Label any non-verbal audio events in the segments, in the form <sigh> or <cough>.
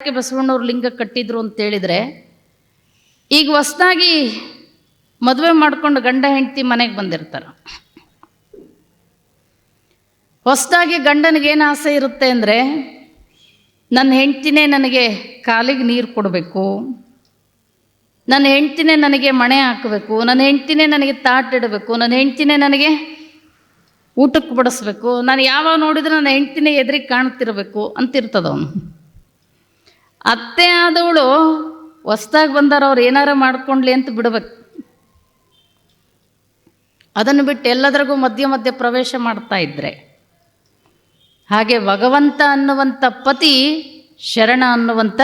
ಯಾಕೆ ಬಸವಣ್ಣವ್ರ ಲಿಂಗ ಕಟ್ಟಿದ್ರು ಅಂತ ಹೇಳಿದ್ರೆ, ಈಗ ಹೊಸ್ದಾಗಿ ಮದುವೆ ಮಾಡ್ಕೊಂಡು ಗಂಡ ಹೆಂಡತಿ ಮನೆಗೆ ಬಂದಿರ್ತಾರೆ. ಹೊಸ್ದಾಗಿ ಗಂಡನಿಗೆ ಏನು ಆಸೆ ಇರುತ್ತೆ ಅಂದರೆ, ನನ್ನ ಹೆಂಡ್ತಿನೇ ನನಗೆ ಕಾಲಿಗೆ ನೀರು ಕೊಡಬೇಕು, ನನ್ನ ಹೆಂಡ್ತಿನೇ ನನಗೆ ಮಣೆ ಹಾಕಬೇಕು, ನನ್ನ ಹೆಂಡ್ತಿನೇ ನನಗೆ ತಾಟಿಡಬೇಕು ನನ್ನ ಹೆಂಡ್ತಿನೇ ನನಗೆ ಊಟಕ್ಕೆ ಬಡಿಸ್ಬೇಕು, ನಾನು ಯಾವಾಗ ನೋಡಿದ್ರೆ ನನ್ನ ಹೆಂಡ್ತಿನೇ ಎದುರಿಗೆ ಕಾಣ್ತಿರಬೇಕು ಅಂತಿರ್ತದ ಅವನು. ಅತ್ತೆ ಆದವಳು ಹೊಸ್ದಾಗಿ ಬಂದಾರ, ಅವ್ರು ಏನಾರ ಮಾಡ್ಕೊಂಡ್ಲಿ ಅಂತ ಬಿಡ್ಬೇಕು. ಅದನ್ನು ಬಿಟ್ಟು ಎಲ್ಲದರಿಗೂ ಮಧ್ಯ ಮಧ್ಯೆ ಪ್ರವೇಶ ಮಾಡ್ತಾ ಇದ್ದರೆ ಹಾಗೆ ಭಗವಂತ ಅನ್ನುವಂಥ ಪತಿ, ಶರಣ ಅನ್ನುವಂಥ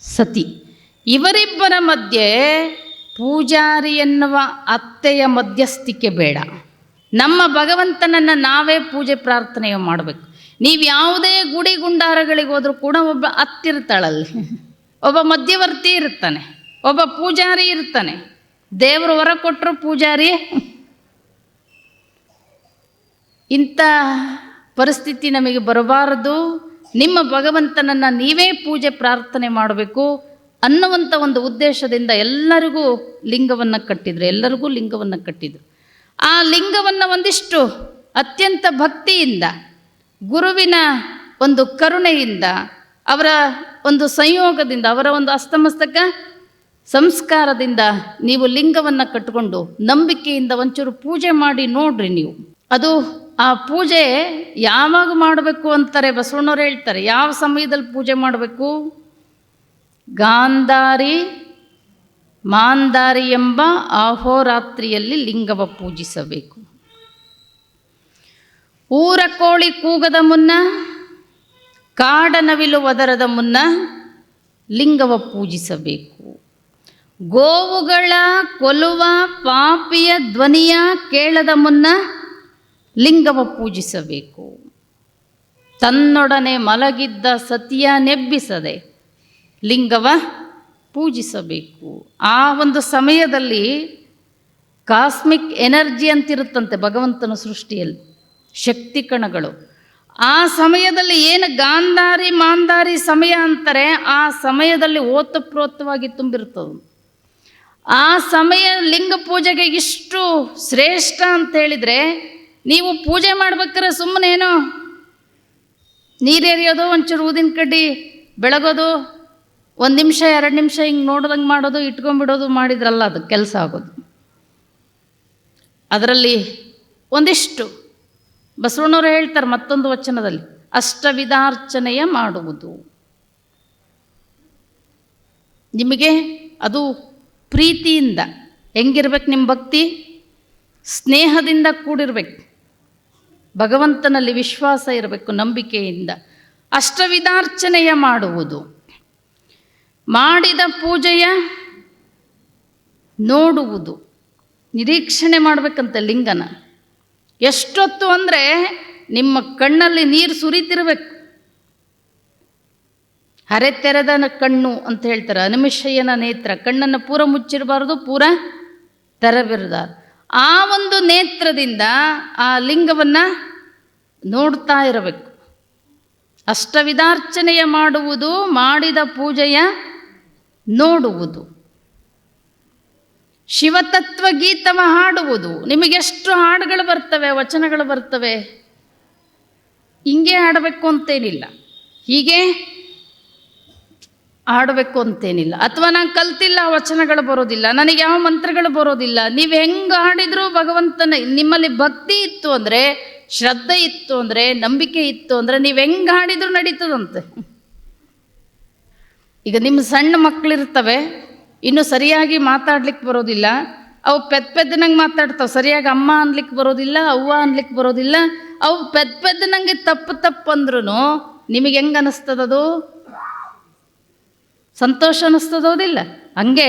ಸತಿ. ಇವರಿಬ್ಬರ ಮಧ್ಯೆ ಪೂಜಾರಿ ಎನ್ನುವ ಅತ್ತೆಯ ಮಧ್ಯಸ್ಥಿಕೆ ಬೇಡ. ನಮ್ಮ ಭಗವಂತನನ್ನು ನಾವೇ ಪೂಜೆ ಪ್ರಾರ್ಥನೆ ಮಾಡಬೇಕು. ನೀವು ಯಾವುದೇ ಗುಡಿ ಗುಂಡಾರಗಳಿಗೆ ಹೋದರೂ ಕೂಡ ಒಬ್ಬ ಅತ್ತಿರ್ತಾಳಲ್ಲಿ. ಒಬ್ಬ ಮಧ್ಯವರ್ತಿ ಇರ್ತಾನೆ. ಒಬ್ಬ ಪೂಜಾರಿ ಇರ್ತಾನೆ. ದೇವರು ಹೊರ ಕೊಟ್ಟರು ಪೂಜಾರಿ. ಇಂಥ ಪರಿಸ್ಥಿತಿ ನಮಗೆ ಬರಬಾರದು. ನಿಮ್ಮ ಭಗವಂತನನ್ನು ನೀವೇ ಪೂಜೆ ಪ್ರಾರ್ಥನೆ ಮಾಡಬೇಕು ಅನ್ನುವಂಥ ಒಂದು ಉದ್ದೇಶದಿಂದ ಎಲ್ಲರಿಗೂ ಲಿಂಗವನ್ನು ಕಟ್ಟಿದರು. ಎಲ್ಲರಿಗೂ ಲಿಂಗವನ್ನು ಕಟ್ಟಿದ್ರು. ಆ ಲಿಂಗವನ್ನು ಒಂದಿಷ್ಟು ಅತ್ಯಂತ ಭಕ್ತಿಯಿಂದ ಗುರುವಿನ ಒಂದು ಕರುಣೆಯಿಂದ, ಅವರ ಒಂದು ಸಂಯೋಗದಿಂದ, ಅವರ ಒಂದು ಅಸ್ತಮಸ್ತಕ ಸಂಸ್ಕಾರದಿಂದ ನೀವು ಲಿಂಗವನ್ನು ಕಟ್ಟಿಕೊಂಡು ನಂಬಿಕೆಯಿಂದ ಒಂಚೂರು ಪೂಜೆ ಮಾಡಿ ನೋಡ್ರಿ ನೀವು. ಅದು ಆ ಪೂಜೆ ಯಾವಾಗ ಮಾಡಬೇಕು ಅಂತಾರೆ ಬಸವಣ್ಣವ್ರು ಹೇಳ್ತಾರೆ. ಯಾವ ಸಮಯದಲ್ಲಿ ಪೂಜೆ ಮಾಡಬೇಕು? ಗಾಂಧಾರಿ ಮಾಂದಾರಿ ಎಂಬ ಅಹೋರಾತ್ರಿಯಲ್ಲಿ ಲಿಂಗವ ಪೂಜಿಸಬೇಕು. ಊರ ಕೋಳಿ ಕೂಗದ ಮುನ್ನ, ಕಾಡನವಿಲು ಒದರದ ಮುನ್ನ ಲಿಂಗವ ಪೂಜಿಸಬೇಕು. ಗೋವುಗಳ ಕೊಲುವ ಪಾಪಿಯ ಧ್ವನಿಯ ಕೇಳದ ಮುನ್ನ ಲಿಂಗವ ಪೂಜಿಸಬೇಕು. ತನ್ನೊಡನೆ ಮಲಗಿದ್ದ ಸತಿಯ ನೆಬ್ಬಿಸದೆ ಲಿಂಗವ ಪೂಜಿಸಬೇಕು. ಆ ಒಂದು ಸಮಯದಲ್ಲಿ ಕಾಸ್ಮಿಕ್ ಎನರ್ಜಿ ಅಂತಿರುತ್ತಂತೆ ಭಗವಂತನ ಸೃಷ್ಟಿಯಲ್ಲಿ. ಶಕ್ತಿ ಕಣಗಳು. ಆ ಸಮಯದಲ್ಲಿ ಏನು ಗಾಂಧಾರಿ ಮಾಂಧಾರಿ ಸಮಯ ಅಂತಾರೆ ಆ ಸಮಯದಲ್ಲಿ ಓತಪ್ರೋತವಾಗಿ ತುಂಬಿರ್ತದೆ ಆ ಸಮಯ ಲಿಂಗ ಪೂಜೆಗೆ ಇಷ್ಟು ಶ್ರೇಷ್ಠ ಅಂತ ಹೇಳಿದರೆ ನೀವು ಪೂಜೆ ಮಾಡ್ಬೇಕಾದ್ರೆ ಸುಮ್ಮನೆ ಏನು ನೀರೆರಿಯೋದು, ಒಂಚೂರು ಊದಿನ ಕಡ್ಡಿ ಬೆಳಗೋದು, ಒಂದು ನಿಮಿಷ, ಎರಡು ನಿಮಿಷ ಹಿಂಗೆ ನೋಡ್ದಂಗೆ ಮಾಡೋದು, ಇಟ್ಕೊಂಡ್ಬಿಡೋದು ಮಾಡಿದ್ರಲ್ಲ ಅದು ಕೆಲಸ ಆಗೋದು. ಅದರಲ್ಲಿ ಒಂದಿಷ್ಟು ಬಸವಣ್ಣವರು ಹೇಳ್ತಾರೆ ಮತ್ತೊಂದು ವಚನದಲ್ಲಿ, ಅಷ್ಟವಿಧಾರ್ಚನೆಯ ಮಾಡುವುದು. ನಿಮಗೆ ಅದು ಪ್ರೀತಿಯಿಂದ ಹೆಂಗಿರ್ಬೇಕು ನಿಮ್ಮ ಭಕ್ತಿ? ಸ್ನೇಹದಿಂದ ಕೂಡಿರ್ಬೇಕು. ಭಗವಂತನಲ್ಲಿ ವಿಶ್ವಾಸ ಇರಬೇಕು, ನಂಬಿಕೆಯಿಂದ. ಅಷ್ಟವಿಧಾರ್ಚನೆಯ ಮಾಡುವುದು. ಮಾಡಿದ ಪೂಜೆಯ ನೋಡುವುದು. ನಿರೀಕ್ಷಣೆ ಮಾಡಬೇಕಂತೆ ಲಿಂಗನ. ಎಷ್ಟೊತ್ತು ಅಂದರೆ ನಿಮ್ಮ ಕಣ್ಣಲ್ಲಿ ನೀರು ಸುರಿತಿರಬೇಕು. ಹರೆ ತೆರೆದ ಕಣ್ಣು ಅಂತ ಹೇಳ್ತಾರೆ. ಅನಿಮಿಷಯನ ನೇತ್ರ. ಕಣ್ಣನ್ನು ಪೂರ ಮುಚ್ಚಿರಬಾರ್ದು, ಪೂರ ತೆರಬಿರಬಾರ್ದು. ಆ ಒಂದು ನೇತ್ರದಿಂದ ಆ ಲಿಂಗವನ್ನು ನೋಡ್ತಾ ಇರಬೇಕು. ಅಷ್ಟವಿದಾರ್ಚನೆಯ ಮಾಡುವುದು, ಮಾಡಿದ ಪೂಜೆಯ ನೋಡುವುದು. ಶಿವತತ್ವ ಗೀತವ ಹಾಡುವುದು. ನಿಮಗೆಷ್ಟು ಹಾಡುಗಳು ಬರ್ತವೆ, ವಚನಗಳು ಬರ್ತವೆ? ಹಿಂಗೆ ಹಾಡಬೇಕು ಅಂತೇನಿಲ್ಲ. ಹೀಗೆ ಹಾಡಬೇಕು ಅಂತೇನಿಲ್ಲ. ಅಥವಾ ನಾನು ಕಲ್ತಿಲ್ಲ, ವಚನಗಳು ಬರೋದಿಲ್ಲ, ನನಗೆ ಯಾವ ಮಂತ್ರಗಳು ಬರೋದಿಲ್ಲ. ನೀವು ಹೆಂಗೆ ಹಾಡಿದರೂ ಭಗವಂತನ, ನಿಮ್ಮಲ್ಲಿ ಭಕ್ತಿ ಇತ್ತು ಅಂದರೆ, ಶ್ರದ್ಧೆ ಇತ್ತು ಅಂದರೆ, ನಂಬಿಕೆ ಇತ್ತು ಅಂದರೆ, ನೀವು ಹೆಂಗೆ ಹಾಡಿದರೂ ನಡೀತದಂತೆ. ಈಗ ನಿಮ್ಮ ಸಣ್ಣ ಮಕ್ಕಳಿರ್ತವೆ ಇನ್ನು ಸರಿಯಾಗಿ ಮಾತಾಡ್ಲಿಕ್ಕೆ ಬರೋದಿಲ್ಲ. ಅವು ಪೆದ್ ಪೆದ್ದನಂಗೆ ಮಾತಾಡ್ತಾವೆ. ಸರಿಯಾಗಿ ಅಮ್ಮ ಅನ್ಲಿಕ್ಕೆ ಬರೋದಿಲ್ಲ, ಅವ್ವ ಅನ್ಲಿಕ್ಕೆ ಬರೋದಿಲ್ಲ. ಅವು ಪೆದ್ ಪೆದ್ದನಂಗೆ ತಪ್ಪು ತಪ್ಪು ಅಂದ್ರೂ ನಿಮಗೆ ಹೆಂಗೆ ಅನ್ನಿಸ್ತದದು ಸಂತೋಷ ಅನ್ನಿಸ್ತದೋದಿಲ್ಲ ಹಂಗೆ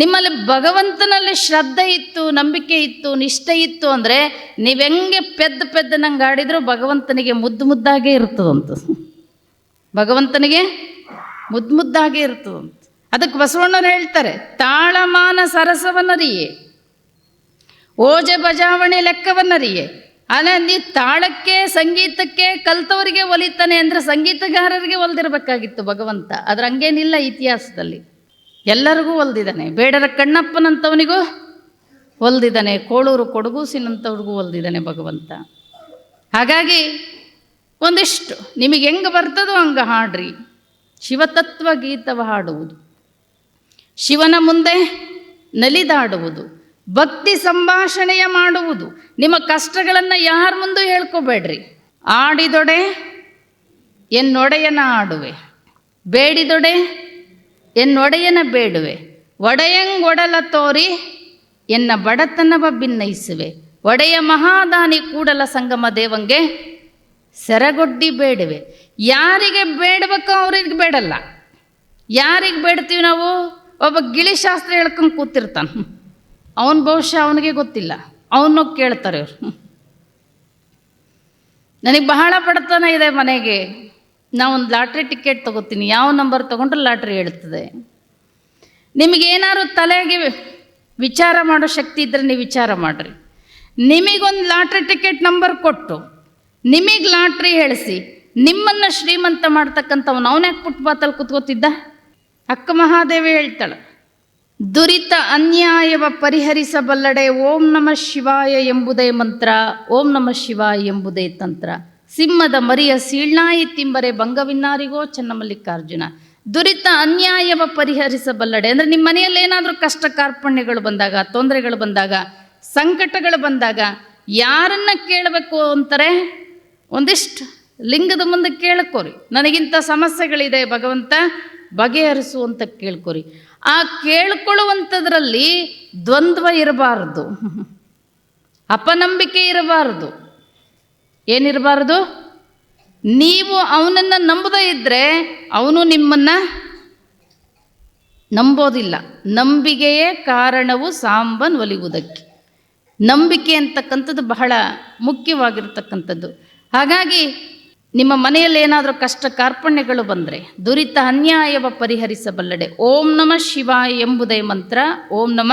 ನಿಮ್ಮಲ್ಲಿ ಭಗವಂತನಲ್ಲಿ ಶ್ರದ್ಧೆ ಇತ್ತು, ನಂಬಿಕೆ ಇತ್ತು, ನಿಷ್ಠೆ ಇತ್ತು ಅಂದರೆ ನೀವು ಹೆಂಗೆ ಪೆದ್ದ ಪೆದ್ದನಂಗೆ ಆಡಿದರೂ ಭಗವಂತನಿಗೆ ಮುದ್ದು ಮುದ್ದಾಗೇ ಇರ್ತದಂತ. ಭಗವಂತನಿಗೆ ಮುದ್ದು ಮುದ್ದಾಗೇ ಇರ್ತದಂತ. ಅದಕ್ಕೆ ಬಸವಣ್ಣರು ಹೇಳ್ತಾರೆ, ತಾಳಮಾನ ಸರಸವನ್ನರಿಯೇ, ಓಜ ಬಜಾವಣೆ ಲೆಕ್ಕವನ್ನರಿಯೇ. ಅಲ್ಲ, ನೀ ತಾಳಕ್ಕೆ, ಸಂಗೀತಕ್ಕೆ ಕಲ್ತವರಿಗೆ ಒಲಿತಾನೆ ಅಂದರೆ ಸಂಗೀತಗಾರರಿಗೆ ಒಲ್ದಿರಬೇಕಾಗಿತ್ತು ಭಗವಂತ. ಅದ್ರ ಹಂಗೇನಿಲ್ಲ ಇತಿಹಾಸದಲ್ಲಿ. ಎಲ್ಲರಿಗೂ ಒಲ್ದಿದ್ದಾನೆ. ಬೇಡರ ಕಣ್ಣಪ್ಪನಂಥವನಿಗೂ ಒಲ್ದಿದ್ದಾನೆ. ಕೋಳೂರು ಕೊಡಗೂಸಿನಂಥವ್ರಿಗೂ ಒಲ್ದಿದ್ದಾನೆ ಭಗವಂತ. ಹಾಗಾಗಿ ಒಂದಿಷ್ಟು, ನಿಮಗೆ ಹೆಂಗೆ ಬರ್ತದೋ ಹಂಗೆ ಹಾಡ್ರಿ. ಶಿವತತ್ವ ಗೀತವ ಹಾಡುವುದು. ಶಿವನ ಮುಂದೆ ನಲಿದಾಡುವುದು, ಭಕ್ತಿ ಸಂಭಾಷಣೆಯ ಮಾಡುವುದು. ನಿಮ್ಮ ಕಷ್ಟಗಳನ್ನು ಯಾರ ಮುಂದೂ ಹೇಳ್ಕೋಬೇಡ್ರಿ? ಆಡಿದೊಡೆ, ಎನ್ನೊಡೆಯನ ಆಡುವೆ. ಬೇಡಿದೊಡೆ, ಎನ್ನೊಡೆಯನ ಬೇಡುವೆ. ಒಡೆಯಂಗೊಡಲ ತೋರಿ, ಎನ್ನ ಬಡತನವ ಭಿನ್ನಯಿಸುವೆ ಒಡೆಯ ಮಹಾದಾನಿ ಕೂಡಲ ಸಂಗಮ ದೇವಂಗೆ ಸೆರಗೊಡ್ಡಿ ಬೇಡುವೆ. ಯಾರಿಗೆ ಬೇಡಬೇಕೋ ಅವ್ರಿಗೆ ಬೇಡಲ್ಲ. ಯಾರಿಗೆ ಬೇಡ್ತೀವಿ ನಾವು? ಒಬ್ಬ ಗಿಳಿ ಶಾಸ್ತ್ರ ಹೇಳ್ಕೊಂಡು ಕೂತಿರ್ತಾನೆ. ಅವನ ಭವಿಷ್ಯ ಅವನಿಗೆ ಗೊತ್ತಿಲ್ಲ. ಅವನು ಕೇಳ್ತಾರೆ ಇವ್ರು. ನನಗೆ ಬಹಳ ಬಡತನ ಇದೆ ಮನೆಗೆ. ನಾವೊಂದು ಲಾಟ್ರಿ ಟಿಕೆಟ್ ತಗೋತೀನಿ. ಯಾವ ನಂಬರ್ ತೊಗೊಂಡ್ರೆ ಲಾಟ್ರಿ ಹೇಳ್ತದೆ. ನಿಮಗೇನಾದ್ರು ತಲೆಗೆ ವಿಚಾರ ಮಾಡೋ ಶಕ್ತಿ ಇದ್ದರೆ ನೀವು ವಿಚಾರ ಮಾಡಿರಿ. ನಿಮಗೊಂದು ಲಾಟ್ರಿ ಟಿಕೆಟ್ ನಂಬರ್ ಕೊಟ್ಟು, ನಿಮಗೆ ಲಾಟ್ರಿ ಹೇಳಿಸಿ, ನಿಮ್ಮನ್ನು ಶ್ರೀಮಂತ ಮಾಡ್ತಕ್ಕಂಥವ್ನು ಅವನ್ಯಾಕೆ ಪುಟ್ಬಾತಲ್ಲಿ ಕುತ್ಕೋತಿದ್ದ? ಅಕ್ಕ ಮಹಾದೇವಿ ಹೇಳ್ತಾಳೆ, ದುರಿತ ಅನ್ಯಾಯವ ಪರಿಹರಿಸಬಲ್ಲಡೆ ಓಂ ನಮ ಶಿವಾಯ ಎಂಬುದೇ ಮಂತ್ರ, ಓಂ ನಮ ಶಿವಾಯ ಎಂಬುದೇ ತಂತ್ರ. ಸಿಂಹದ ಮರಿಯ ಸೀಳ್ನಾಯಿ ತಿಂಬರೆ ಭಂಗವಿನ್ನಾರಿಗೋ ಚೆನ್ನಮಲ್ಲಿಕಾರ್ಜುನ. ದುರಿತ ಅನ್ಯಾಯವ ಪರಿಹರಿಸಬಲ್ಲಡೆ, ಅಂದರೆ ನಿಮ್ಮ ಮನೆಯಲ್ಲಿ ಏನಾದರೂ ಕಷ್ಟ ಕಾರ್ಪಣ್ಯಗಳು ಬಂದಾಗ, ತೊಂದರೆಗಳು ಬಂದಾಗ, ಸಂಕಟಗಳು ಬಂದಾಗ, ಯಾರನ್ನ ಕೇಳಬೇಕು ಅಂತಾರೆ? ಒಂದಿಷ್ಟು ಲಿಂಗದ ಮುಂದೆ ಕೇಳ್ಕೋರಿ. ನನಗಿಂತ ಸಮಸ್ಯೆಗಳಿದೆ ಭಗವಂತ ಬಗೆಹರಿಸು ಅಂತ ಕೇಳ್ಕೊರಿ. ಆ ಕೇಳ್ಕೊಳ್ಳುವಂಥದ್ರಲ್ಲಿ ದ್ವಂದ್ವ ಇರಬಾರ್ದು. ಅಪನಂಬಿಕೆ ಇರಬಾರ್ದು. ಏನಿರಬಾರ್ದು? ನೀವು ಅವನನ್ನು ನಂಬದೇ ಇದ್ದರೆ ಅವನು ನಿಮ್ಮನ್ನು ನಂಬೋದಿಲ್ಲ. ನಂಬಿಕೆಯೇ ಕಾರಣವು ಸಾಂಬನ್ ಒಲಿಯುವುದಕ್ಕೆ. ನಂಬಿಕೆ ಅಂತಕ್ಕಂಥದ್ದು ಬಹಳ ಮುಖ್ಯವಾಗಿರ್ತಕ್ಕಂಥದ್ದು. ಹಾಗಾಗಿ ನಿಮ್ಮ ಮನೆಯಲ್ಲಿ ಏನಾದರೂ ಕಷ್ಟ ಕಾರ್ಪಣ್ಯಗಳು ಬಂದರೆ ದುರಿತ ಅನ್ಯಾಯವ ಪರಿಹರಿಸಬಲ್ಲಡೆ. ಓಂ ನಮ ಶಿವಾಯ ಎಂಬುದೇ ಮಂತ್ರ, ಓಂ ನಮ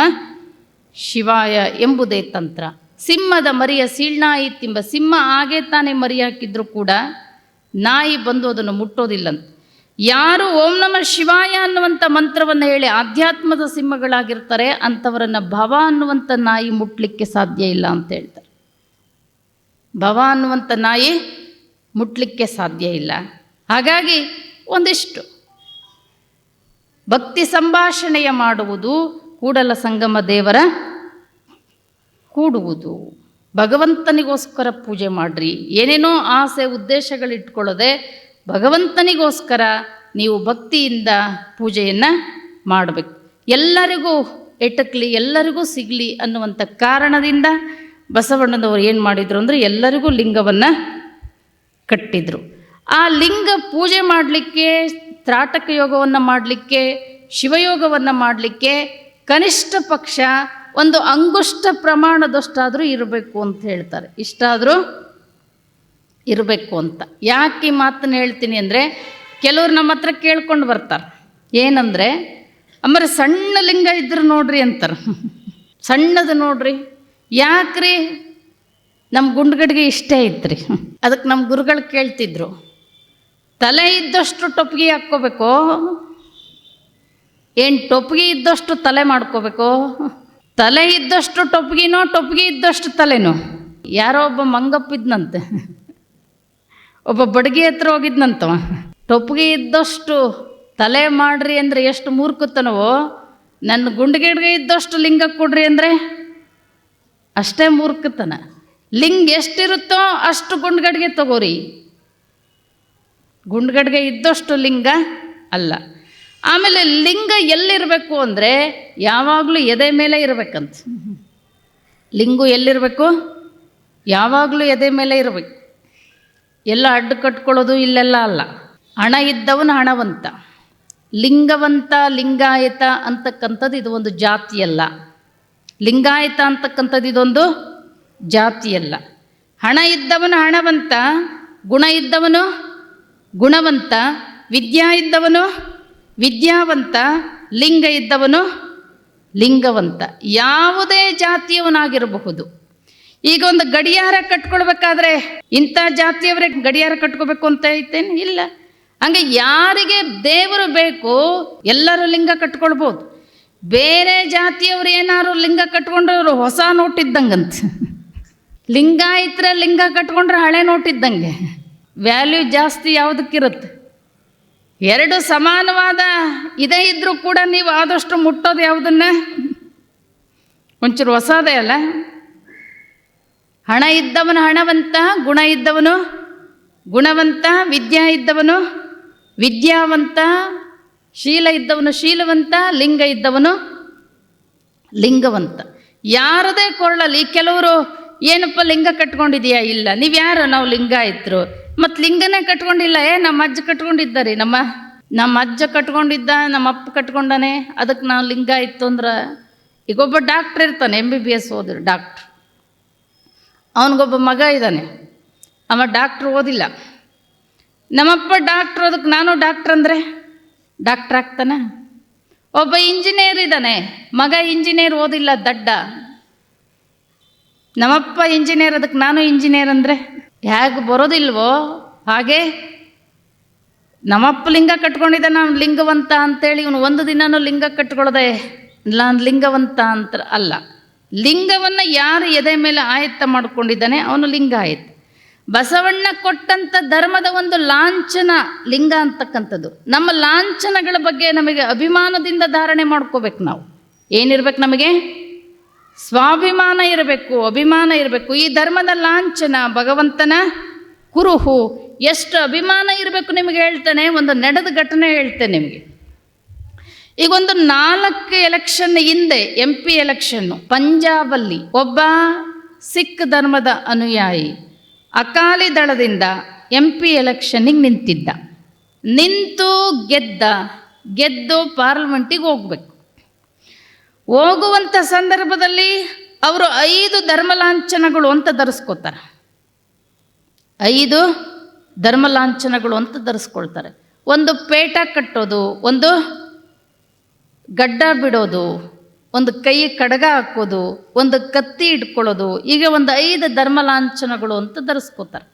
ಶಿವಾಯ ಎಂಬುದೇ ತಂತ್ರ. ಸಿಂಹದ ಮರಿಯ ಸೀಳ್ನಾಯಿ ತಿಂಬ ಸಿಂಹ ಹಾಗೆ ತಾನೇ ಮರಿ ಹಾಕಿದ್ರೂ ಕೂಡ ನಾಯಿ ಬಂದು ಅದನ್ನು ಮುಟ್ಟೋದಿಲ್ಲಂತ. ಯಾರು ಓಂ ನಮ ಶಿವಾಯ ಅನ್ನುವಂಥ ಮಂತ್ರವನ್ನು ಹೇಳಿ ಆಧ್ಯಾತ್ಮದ ಸಿಂಹಗಳಾಗಿರ್ತಾರೆ, ಅಂಥವರನ್ನು ಭವ ಅನ್ನುವಂಥ ನಾಯಿ ಮುಟ್ಲಿಕ್ಕೆ ಸಾಧ್ಯ ಇಲ್ಲ ಅಂತ ಹೇಳ್ತಾರೆ. ಭವ ಅನ್ನುವಂಥ ನಾಯಿ ಮುಟ್ಲಿಕ್ಕೆ ಸಾಧ್ಯ ಇಲ್ಲ. ಹಾಗಾಗಿ ಒಂದಿಷ್ಟು. ಭಕ್ತಿ ಸಂಭಾಷಣೆಯ ಮಾಡುವುದು ಕೂಡಲ ಸಂಗಮ ದೇವರ ಕೂಡುವುದು. ಭಗವಂತನಿಗೋಸ್ಕರ ಪೂಜೆ ಮಾಡ್ರಿ. ಏನೇನೋ ಆಸೆ ಉದ್ದೇಶಗಳಿಟ್ಕೊಳ್ಳದೆ ಭಗವಂತನಿಗೋಸ್ಕರ ನೀವು ಭಕ್ತಿಯಿಂದ ಪೂಜೆಯನ್ನು ಮಾಡಬೇಕು. ಎಲ್ಲರಿಗೂ ಎಟಕ್ಲಿ, ಎಲ್ಲರಿಗೂ ಸಿಗಲಿ ಅನ್ನುವಂಥ ಕಾರಣದಿಂದ ಬಸವಣ್ಣನವರು ಏನು ಮಾಡಿದರು ಅಂದರೆ ಎಲ್ಲರಿಗೂ ಲಿಂಗವನ್ನು ಕಟ್ಟಿದರು. ಆ ಲಿಂಗ ಪೂಜೆ ಮಾಡಲಿಕ್ಕೆ, ತ್ರಾಟಕ ಯೋಗವನ್ನು ಮಾಡಲಿಕ್ಕೆ, ಶಿವಯೋಗವನ್ನು ಮಾಡಲಿಕ್ಕೆ ಕನಿಷ್ಠ ಪಕ್ಷ ಒಂದು ಅಂಗುಷ್ಟ ಪ್ರಮಾಣದಷ್ಟಾದರೂ ಇರಬೇಕು ಅಂತ ಹೇಳ್ತಾರೆ. ಇಷ್ಟಾದರೂ ಇರಬೇಕು ಅಂತ. ಯಾಕೆ ಈ ಮಾತನ್ನು ಹೇಳ್ತೀನಿ ಅಂದರೆ, ಕೆಲವ್ರು ನಮ್ಮ ಹತ್ರ ಕೇಳ್ಕೊಂಡು ಬರ್ತಾರೆ. ಏನಂದರೆ ಅಮ್ಮರೆ ಸಣ್ಣ ಲಿಂಗ ಇದ್ರೆ ನೋಡ್ರಿ ಅಂತಾರೆ. <laughs> ಸಣ್ಣದು ನೋಡ್ರಿ. ಯಾಕ್ರಿ? ನಮ್ಮ ಗುಂಡ್ಗಡ್ಗೆ ಇಷ್ಟೇ ಇತ್ರಿ ಅದಕ್ಕೆ ನಮ್ಮ ಗುರುಗಳು ಕೇಳ್ತಿದ್ರು, ತಲೆ ಇದ್ದಷ್ಟು ಟೊಪ್ಪಿಗೆ ಹಾಕ್ಕೋಬೇಕು, ಏನು ಟೊಪ್ಪಿಗೆ ಇದ್ದಷ್ಟು ತಲೆ ಮಾಡ್ಕೋಬೇಕು? ತಲೆ ಇದ್ದಷ್ಟು ಟೊಪ್ಪಿಗೆನೋ ಟೊಪ್ಪಿಗೆ ಇದ್ದಷ್ಟು ತಲೆನೋ? ಯಾರೋ ಒಬ್ಬ ಮಂಗಪ್ಪಿದ್ನಂತೆ ಒಬ್ಬ ಬಡಗಿ ಹತ್ರ ಹೋಗಿದ್ನಂತವ. ಟೊಪ್ಪಿಗೆ ಇದ್ದಷ್ಟು ತಲೆ ಮಾಡ್ರಿ ಅಂದರೆ ಎಷ್ಟು ಮೂರ್ಖತನವೋ? ನನ್ನ ಗುಂಡ್ಗಿಡ್ಗೆ ಇದ್ದಷ್ಟು ಲಿಂಗ ಕೊಡ್ರಿ ಅಂದರೆ ಅಷ್ಟೇ ಮೂರ್ಖತನ. ಲಿಂಗ ಎಷ್ಟಿರುತ್ತೋ ಅಷ್ಟು ಗುಂಡ್ಗಡ್ಗೆ ತಗೋರಿ. ಗುಂಡ್ಗಡ್ಗೆ ಇದ್ದಷ್ಟು ಲಿಂಗ ಅಲ್ಲ. ಆಮೇಲೆ ಲಿಂಗ ಎಲ್ಲಿರಬೇಕು ಅಂದರೆ ಯಾವಾಗಲೂ ಎದೆ ಮೇಲೆ ಇರಬೇಕಂತ. ಲಿಂಗು ಎಲ್ಲಿರಬೇಕು? ಯಾವಾಗಲೂ ಎದೆ ಮೇಲೆ ಇರಬೇಕು. ಎಲ್ಲ ಅಡ್ಡು ಕಟ್ಕೊಳ್ಳೋದು ಇಲ್ಲೆಲ್ಲ ಅಲ್ಲ. ಹಣ ಇದ್ದವನು ಹಣವಂತ. ಲಿಂಗವಂತ, ಲಿಂಗಾಯತ ಅಂತಕ್ಕಂಥದ್ದು ಇದು ಒಂದು ಜಾತಿಯಲ್ಲ ಲಿಂಗಾಯತ ಅಂತಕ್ಕಂಥದ್ದು ಇದೊಂದು ಜಾತಿಯಲ್ಲ. ಹಣ ಇದ್ದವನು ಹಣವಂತ, ಗುಣ ಇದ್ದವನು ಗುಣವಂತ, ವಿದ್ಯಾ ಇದ್ದವನು ವಿದ್ಯಾವಂತ, ಲಿಂಗ ಇದ್ದವನು ಲಿಂಗವಂತ. ಯಾವುದೇ ಜಾತಿಯವನಾಗಿರಬಹುದು. ಈಗ ಒಂದು ಗಡಿಯಾರ ಕಟ್ಕೊಳ್ಬೇಕಾದ್ರೆ ಇಂಥ ಜಾತಿಯವರೇ ಗಡಿಯಾರ ಕಟ್ಕೋಬೇಕು ಅಂತ ಐತೇನು ಇಲ್ಲ. ಹಂಗೆ ಯಾರಿಗೆ ದೇವರು ಬೇಕು ಎಲ್ಲರೂ ಲಿಂಗ ಕಟ್ಕೊಳ್ಬೋದು. ಬೇರೆ ಜಾತಿಯವರು ಏನಾದ್ರು ಲಿಂಗ ಕಟ್ಕೊಂಡ್ರೆ ಅವರು ಹೊಸ ನೋಟ್ ಇದ್ದಂಗಂತ. ಲಿಂಗಾಯತರ ಲಿಂಗ ಕಟ್ಕೊಂಡ್ರೆ ಹಳೆ ನೋಟ್ ಇದ್ದಂಗೆ. ವ್ಯಾಲ್ಯೂ ಜಾಸ್ತಿ ಯಾವುದಕ್ಕಿರುತ್ತೆ? ಎರಡು ಸಮಾನವಾದ ಇದೇ ಇದ್ದರೂ ಕೂಡ ನೀವು ಆದಷ್ಟು ಮುಟ್ಟೋದು ಯಾವುದನ್ನ? ಒಂಚೂರು ಹೊಸದೇ ಅಲ್ಲ? ಹಣ ಇದ್ದವನು ಹಣವಂತ, ಗುಣ ಇದ್ದವನು ಗುಣವಂತ, ವಿದ್ಯಾ ಇದ್ದವನು ವಿದ್ಯಾವಂತ, ಶೀಲ ಇದ್ದವನು ಶೀಲವಂತ, ಲಿಂಗ ಇದ್ದವನು ಲಿಂಗವಂತ. ಯಾರದೇ ಕೊರಳಲ್ಲಿ ಕೆಲವರು ಏನಪ್ಪ ಲಿಂಗ ಕಟ್ಕೊಂಡಿದೀಯಾ? ಇಲ್ಲ. ನೀವು ಯಾರು? ನಾವು ಲಿಂಗ ಇದ್ರು. ಮತ್ತು ಲಿಂಗನೇ ಕಟ್ಕೊಂಡಿಲ್ಲ. ಏ, ನಮ್ಮ ಅಜ್ಜ ಕಟ್ಕೊಂಡಿದ್ದಾರೆ ನಮ್ಮ? ನಮ್ಮ ಅಜ್ಜ ಕಟ್ಕೊಂಡಿದ್ದ, ನಮ್ಮ ಅಪ್ಪ ಕಟ್ಕೊಂಡಾನೆ. ಅದಕ್ಕೆ ನಾವು ಲಿಂಗ ಇತ್ತು ಅಂದ್ರೆ ಈಗೊಬ್ಬ ಡಾಕ್ಟ್ರ್ ಇರ್ತಾನೆ ಎಂ ಬಿ ಬಿ ಎಸ್ ಓದಿರು ಡಾಕ್ಟ್ರ್ ಅವನಿಗೊಬ್ಬ ಮಗ ಇದ್ದಾನೆ ಅವ ಡಾಕ್ಟ್ರ್ ಓದಿಲ್ಲ. ನಮ್ಮಪ್ಪ ಡಾಕ್ಟ್ರ್ ಅದಕ್ಕೆ ನಾನು ಡಾಕ್ಟ್ರ್ ಅಂದರೆ ಡಾಕ್ಟ್ರ್ ಆಗ್ತಾನೆ? ಒಬ್ಬ ಇಂಜಿನಿಯರ್ ಇದ್ದಾನೆ ಮಗ ಇಂಜಿನಿಯರ್ ಓದಿಲ್ಲ, ದಡ್ಡ. ನಮ್ಮಪ್ಪ ಇಂಜಿನಿಯರ್ ಅದಕ್ಕೆ ನಾನು ಇಂಜಿನಿಯರ್ ಅಂದರೆ? ಹೇಗೆ ಬರೋದಿಲ್ವೋ? ಹಾಗೆ? ನಮ್ಮಪ್ಪ ಲಿಂಗ ಕಟ್ಕೊಂಡಿದ್ದ ನಾನು ಲಿಂಗವಂತ ಅಂತೇಳಿ ಇವನು ಒಂದು ದಿನನೂ ಲಿಂಗ ಕಟ್ಕೊಳ್ಳದೆ. ನಾನು ಲಿಂಗವಂತ ಅಂತ ಅಲ್ಲ. ಲಿಂಗವನ್ನು ಯಾರು ಎದೆ ಮೇಲೆ ಆಯತ್ತ ಮಾಡಿಕೊಂಡಿದ್ದಾನೆ, ಅವನು ಲಿಂಗ ಆಯಿತು. ಬಸವಣ್ಣ ಕೊಟ್ಟಂಥ ಧರ್ಮದ ಒಂದು ಲಾಂಛನ ಲಿಂಗ ಅಂತಕ್ಕಂಥದ್ದು. ನಮ್ಮ ಲಾಂಛನಗಳ ಬಗ್ಗೆ ನಮಗೆ ಅಭಿಮಾನದಿಂದ ಧಾರಣೆ ಮಾಡ್ಕೋಬೇಕು ನಾವು. ಏನಿರ್ಬೇಕು ನಮಗೆ? ಸ್ವಾಭಿಮಾನ ಇರಬೇಕು, ಅಭಿಮಾನ ಇರಬೇಕು. ಈ ಧರ್ಮದ ಲಾಂಛನ, ಭಗವಂತನ ಕುರುಹು ಎಷ್ಟು ಅಭಿಮಾನ ಇರಬೇಕು ನಿಮಗೆ ಹೇಳ್ತೇನೆ, ಒಂದು ನಡೆದ ಘಟನೆ ಹೇಳ್ತೇನೆ ನಿಮಗೆ. ಈಗ ಒಂದು ನಾಲ್ಕು ಎಲೆಕ್ಷನ್ ಹಿಂದೆ ಎಂ ಪಿ ಎಲೆಕ್ಷನ್ನು ಪಂಜಾಬಲ್ಲಿ ಒಬ್ಬ ಸಿಖ್ ಧರ್ಮದ ಅನುಯಾಯಿ ಅಕಾಲಿ ದಳದಿಂದ ಎಂ ಪಿ ಎಲೆಕ್ಷನ್ನಿಗೆ ನಿಂತಿದ್ದ. ನಿಂತು ಗೆದ್ದ, ಗೆದ್ದು ಪಾರ್ಲಿಮೆಂಟಿಗೆ ಹೋಗ್ಬೇಕು. ಹೋಗುವಂಥ ಸಂದರ್ಭದಲ್ಲಿ ಅವರು ಐದು ಧರ್ಮಲಾಂಛನಗಳು ಅಂತ ಧರಿಸ್ಕೋತಾರೆ ಐದು ಧರ್ಮಲಾಂಛನಗಳು ಅಂತ ಧರಿಸ್ಕೊಳ್ತಾರೆ. ಒಂದು ಪೇಟ ಕಟ್ಟೋದು, ಒಂದು ಗಡ್ಡ ಬಿಡೋದು, ಒಂದು ಕೈ ಕಡಗ ಹಾಕೋದು, ಒಂದು ಕತ್ತಿ ಇಟ್ಕೊಳ್ಳೋದು ಈಗ ಒಂದು ಐದು ಧರ್ಮಲಾಂಛನಗಳು ಅಂತ ಧರಿಸ್ಕೋತಾರೆ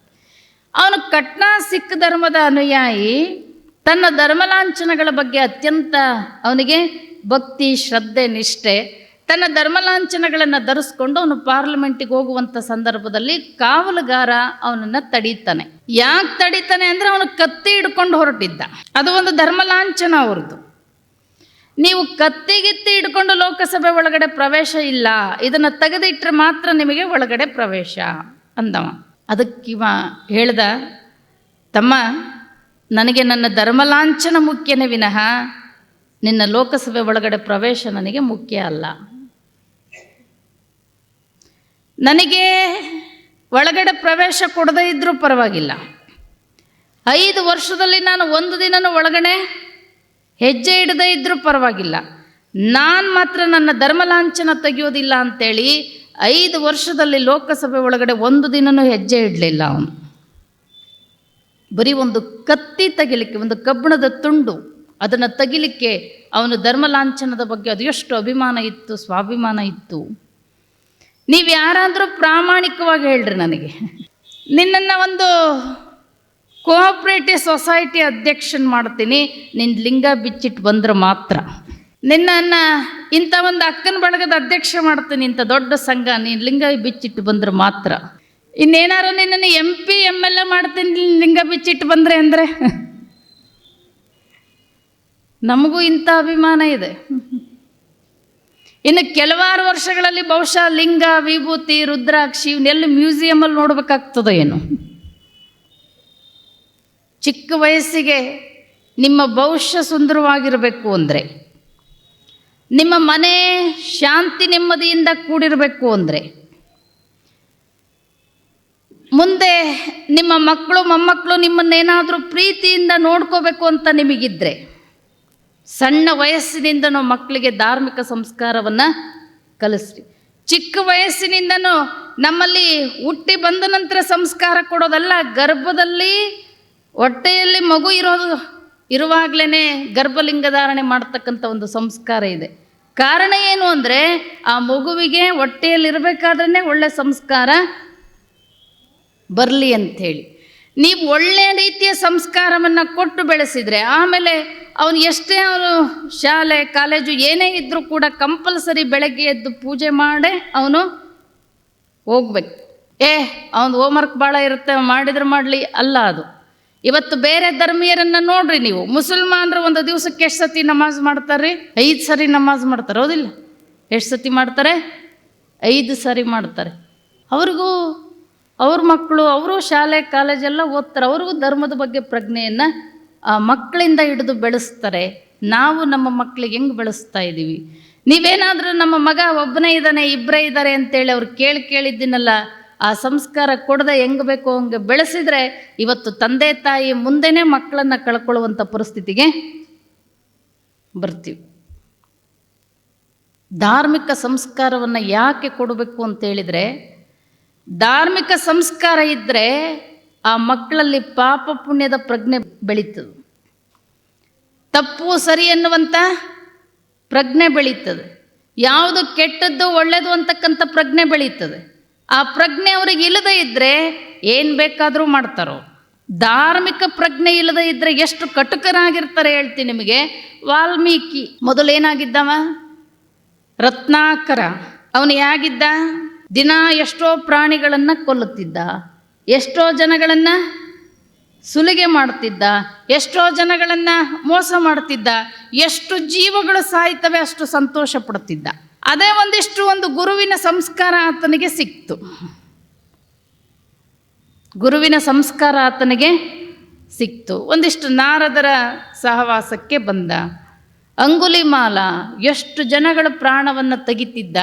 ಅವನು ಕಟ್ನ ಸಿಖ್ ಧರ್ಮದ ಅನುಯಾಯಿ ತನ್ನ ಧರ್ಮಲಾಂಛನಗಳ ಬಗ್ಗೆ ಅತ್ಯಂತ ಅವನಿಗೆ ಭಕ್ತಿ, ಶ್ರದ್ಧೆ, ನಿಷ್ಠೆ ತನ್ನ ಧರ್ಮಲಾಂಛನಗಳನ್ನು ಧರಿಸ್ಕೊಂಡು ಅವನು ಪಾರ್ಲಿಮೆಂಟಿಗೆ ಹೋಗುವಂಥ ಸಂದರ್ಭದಲ್ಲಿ ಕಾವಲುಗಾರ ಅವನನ್ನು ತಡೀತಾನೆ. ಯಾಕೆ ತಡೀತಾನೆ ಅಂದರೆ ಅವನು ಕತ್ತಿ ಹಿಡ್ಕೊಂಡು ಹೊರಟಿದ್ದ. ಅದು ಒಂದು ಧರ್ಮಲಾಂಛನ ಅವ್ರದ್ದು. ನೀವು ಕತ್ತಿಗಿತ್ತಿ ಹಿಡ್ಕೊಂಡು ಲೋಕಸಭೆ ಒಳಗಡೆ ಪ್ರವೇಶ ಇಲ್ಲ. ಇದನ್ನು ತೆಗೆದಿಟ್ಟರೆ ಮಾತ್ರ ನಿಮಗೆ ಒಳಗಡೆ ಪ್ರವೇಶ ಅಂದವ. ಅದಕ್ಕಿವ ಹೇಳ್ದ, ತಮ್ಮ, ನನಗೆ ನನ್ನ ಧರ್ಮಲಾಂಛನ ಮುಖ್ಯನೇ ವಿನಃ ನಿನ್ನ ಲೋಕಸಭೆ ಒಳಗಡೆ ಪ್ರವೇಶ ನನಗೆ ಮುಖ್ಯ ಅಲ್ಲ. ನನಗೆ ಒಳಗಡೆ ಪ್ರವೇಶ ಕೊಡದೇ ಇದ್ದರೂ ಪರವಾಗಿಲ್ಲ. ಐದು ವರ್ಷದಲ್ಲಿ ನಾನು ಒಂದು ದಿನನೂ ಒಳಗಡೆ ಹೆಜ್ಜೆ ಇಡದೇ ಇದ್ದರೂ ಪರವಾಗಿಲ್ಲ. ನಾನು ಮಾತ್ರ ನನ್ನ ಧರ್ಮಲಾಂಛನ ತೆಗೆಯೋದಿಲ್ಲ ಅಂತೇಳಿ ಐದು ವರ್ಷದಲ್ಲಿ ಲೋಕಸಭೆ ಒಳಗಡೆ ಒಂದು ದಿನನೂ ಹೆಜ್ಜೆ ಇಡಲಿಲ್ಲ ಅವನು. ಬರೀ ಒಂದು ಕತ್ತಿ ತೆಗಿಲಿಕ್ಕೆ, ಒಂದು ಕಬ್ಬಿಣದ ತುಂಡು ಅದನ್ನು ತಗಿಲಿಕ್ಕೆ ಅವನು ಧರ್ಮಲಾಂಛನದ ಬಗ್ಗೆ ಅದು ಎಷ್ಟು ಅಭಿಮಾನ ಇತ್ತು, ಸ್ವಾಭಿಮಾನ ಇತ್ತು. ನೀವು ಯಾರಾದರೂ ಪ್ರಾಮಾಣಿಕವಾಗಿ ಹೇಳ್ರಿ ನನಗೆ. ನಿನ್ನನ್ನು ಒಂದು ಕೋಆಪ್ರೇಟಿವ್ ಸೊಸೈಟಿ ಅಧ್ಯಕ್ಷನ್ ಮಾಡ್ತೀನಿ ನಿನ್ನ ಲಿಂಗ ಬಿಚ್ಚಿಟ್ಟು ಬಂದ್ರೆ ಮಾತ್ರ. ನಿನ್ನನ್ನು ಇಂಥ ಒಂದು ಅಕ್ಕನ ಬಳಗದ ಅಧ್ಯಕ್ಷ ಮಾಡ್ತೀನಿ, ಇಂಥ ದೊಡ್ಡ ಸಂಘ, ನೀನು ಲಿಂಗ ಬಿಚ್ಚಿಟ್ಟು ಬಂದ್ರೆ ಮಾತ್ರ. ಇನ್ನೇನಾರು ನಿನ್ನನ್ನು M P M L A ಮಾಡ್ತೀನಿ, ಲಿಂಗ ಬಿಚ್ಚಿಟ್ಟು ಬಂದರೆ ಅಂದರೆ? ನಮಗೂ ಇಂಥ ಅಭಿಮಾನ ಇದೆ. ಇನ್ನು ಕೆಲವಾರು ವರ್ಷಗಳಲ್ಲಿ ಬಹುಶಃ ಲಿಂಗ, ವಿಭೂತಿ, ರುದ್ರಾಕ್ಷಿ ಇವನ್ನೆಲ್ಲ ಮ್ಯೂಸಿಯಮಲ್ಲಿ ನೋಡಬೇಕಾಗ್ತದೋ ಏನು. ಚಿಕ್ಕ ವಯಸ್ಸಿಗೆ ನಿಮ್ಮ ಭವಿಷ್ಯ ಸುಂದರವಾಗಿರಬೇಕು ಅಂದರೆ, ನಿಮ್ಮ ಮನೆ ಶಾಂತಿ ನೆಮ್ಮದಿಯಿಂದ ಕೂಡಿರಬೇಕು ಅಂದರೆ, ಮುಂದೆ ನಿಮ್ಮ ಮಕ್ಕಳು, ಮೊಮ್ಮಕ್ಕಳು ನಿಮ್ಮನ್ನೇನಾದರೂ ಪ್ರೀತಿಯಿಂದ ನೋಡ್ಕೋಬೇಕು ಅಂತ ನಿಮಗಿದ್ರೆ ಸಣ್ಣ ವಯಸ್ಸಿನಿಂದನೂ ಮಕ್ಕಳಿಗೆ ಧಾರ್ಮಿಕ ಸಂಸ್ಕಾರವನ್ನು ಕಲಿಸ್ರಿ. ಚಿಕ್ಕ ವಯಸ್ಸಿನಿಂದನೂ ನಮ್ಮಲ್ಲಿ ಹುಟ್ಟಿ ಬಂದ ನಂತರ ಸಂಸ್ಕಾರ ಕೊಡೋದಲ್ಲ, ಗರ್ಭದಲ್ಲಿ ಹೊಟ್ಟೆಯಲ್ಲಿ ಮಗು ಇರೋದು ಇರುವಾಗಲೇ ಗರ್ಭಲಿಂಗ ಧಾರಣೆ ಮಾಡ್ತಕ್ಕಂಥ ಒಂದು ಸಂಸ್ಕಾರ ಇದೆ. ಕಾರಣ ಏನು ಅಂದರೆ, ಆ ಮಗುವಿಗೆ ಹೊಟ್ಟೆಯಲ್ಲಿರಬೇಕಾದ್ರೆ ಒಳ್ಳೆ ಸಂಸ್ಕಾರ ಬರಲಿ ಅಂಥೇಳಿ. ನೀವು ಒಳ್ಳೆಯ ರೀತಿಯ ಸಂಸ್ಕಾರವನ್ನು ಕೊಟ್ಟು ಬೆಳೆಸಿದರೆ ಆಮೇಲೆ ಅವನು ಎಷ್ಟೇ ಅವನು ಶಾಲೆ, ಕಾಲೇಜು ಏನೇ ಇದ್ದರೂ ಕೂಡ ಕಂಪಲ್ಸರಿ ಬೆಳಗ್ಗೆ ಎದ್ದು ಪೂಜೆ ಮಾಡೇ ಅವನು ಹೋಗ್ಬೇಕು. ಏ ಅವನು ಹೋಮ್ವರ್ಕ್ ಭಾಳ ಇರುತ್ತೆ ಮಾಡಿದ್ರೆ ಮಾಡಲಿ ಅಲ್ಲ ಅದು. ಇವತ್ತು ಬೇರೆ ಧರ್ಮೀಯರನ್ನು ನೋಡ್ರಿ ನೀವು. ಮುಸಲ್ಮಾನರು ಒಂದು ದಿವಸಕ್ಕೆ ಎಷ್ಟು ಸತಿ ನಮಾಜ್ ಮಾಡ್ತಾರೆ? ಐದು ಸರಿ ನಮಾಜ್ ಮಾಡ್ತಾರೆ, ಹೌದಿಲ್ಲ? ಎಷ್ಟು ಸತಿ ಮಾಡ್ತಾರೆ? ಐದು ಸರಿ ಮಾಡ್ತಾರೆ. ಅವ್ರಿಗೂ ಅವ್ರ ಮಕ್ಕಳು, ಅವರು ಶಾಲೆ ಕಾಲೇಜೆಲ್ಲ ಓದ್ತಾರೆ. ಅವ್ರಿಗೂ ಧರ್ಮದ ಬಗ್ಗೆ ಪ್ರಜ್ಞೆಯನ್ನು, ಆ, ಮಕ್ಕಳಿಂದ ಹಿಡಿದು ಬೆಳೆಸ್ತಾರೆ. ನಾವು ನಮ್ಮ ಮಕ್ಕಳಿಗೆ ಹೆಂಗೆ ಬೆಳೆಸ್ತಾ ಇದ್ದೀವಿ ನೀವೇನಾದರೂ ನಮ್ಮ ಮಗ ಒಬ್ಬನೇ ಇದ್ದಾನೆ ಇಬ್ಬರೇ ಇದ್ದಾರೆ ಅಂತೇಳಿ ಅವ್ರು ಕೇಳಿ ಕೇಳಿದ್ದೀನಲ್ಲ, ಆ ಸಂಸ್ಕಾರ ಕೊಡದೆ ಹೆಂಗೆ ಬೇಕು ಹಂಗೆ ಬೆಳೆಸಿದರೆ ಇವತ್ತು ತಂದೆ, ತಾಯಿ ಮುಂದೆನೇ ಮಕ್ಕಳನ್ನು ಕಳ್ಕೊಳ್ಳುವಂಥ ಪರಿಸ್ಥಿತಿಗೆ ಬರ್ತೀವಿ. ಧಾರ್ಮಿಕ ಸಂಸ್ಕಾರವನ್ನು ಯಾಕೆ ಕೊಡಬೇಕು ಅಂತೇಳಿದರೆ ಧಾರ್ಮಿಕ ಸಂಸ್ಕಾರ ಇದ್ದರೆ ಆ ಮಕ್ಕಳಲ್ಲಿ ಪಾಪ ಪುಣ್ಯದ ಪ್ರಜ್ಞೆ ಬೆಳೀತದೆ. ತಪ್ಪು ಸರಿ ಎನ್ನುವಂಥ ಪ್ರಜ್ಞೆ ಬೆಳೀತದೆ. ಯಾವುದು ಕೆಟ್ಟದ್ದು ಒಳ್ಳೆಯದು ಅಂತಕ್ಕಂಥ ಪ್ರಜ್ಞೆ ಬೆಳೀತದೆ. ಆ ಪ್ರಜ್ಞೆ ಅವ್ರಿಗೆ ಇಲ್ಲದೇ ಇದ್ದರೆ ಏನು ಬೇಕಾದರೂ ಮಾಡ್ತಾರೋ. ಧಾರ್ಮಿಕ ಪ್ರಜ್ಞೆ ಇಲ್ಲದೇ ಇದ್ದರೆ ಎಷ್ಟು ಕಟುಕರಾಗಿರ್ತಾರೆ ಹೇಳ್ತೀನಿ ನಿಮಗೆ. ವಾಲ್ಮೀಕಿ ಮೊದಲೇನಾಗಿದ್ದವ? ರತ್ನಾಕರ. ಅವನು ಹೇಗಿದ್ದ ದಿನ ಎಷ್ಟೋ ಪ್ರಾಣಿಗಳನ್ನು ಕೊಲ್ಲುತ್ತಿದ್ದ, ಎಷ್ಟೋ ಜನಗಳನ್ನು ಸುಲಿಗೆ ಮಾಡುತ್ತಿದ್ದ, ಎಷ್ಟೋ ಜನಗಳನ್ನು ಮೋಸ ಮಾಡ್ತಿದ್ದ ಎಷ್ಟು ಜೀವಗಳು ಸಾಯ್ತವೆ ಅಷ್ಟು ಸಂತೋಷ ಪಡುತ್ತಿದ್ದ. ಅದೇ ಒಂದಿಷ್ಟು ಒಂದು ಗುರುವಿನ ಸಂಸ್ಕಾರ ಆತನಿಗೆ ಸಿಕ್ತು. ಗುರುವಿನ ಸಂಸ್ಕಾರ ಆತನಿಗೆ ಸಿಕ್ತು. ಒಂದಿಷ್ಟು ನಾರದರ ಸಹವಾಸಕ್ಕೆ ಬಂದ. ಅಂಗುಲಿಮಾಲ ಎಷ್ಟು ಜನಗಳ ಪ್ರಾಣವನ್ನು ತೆಗಿತಿದ್ದ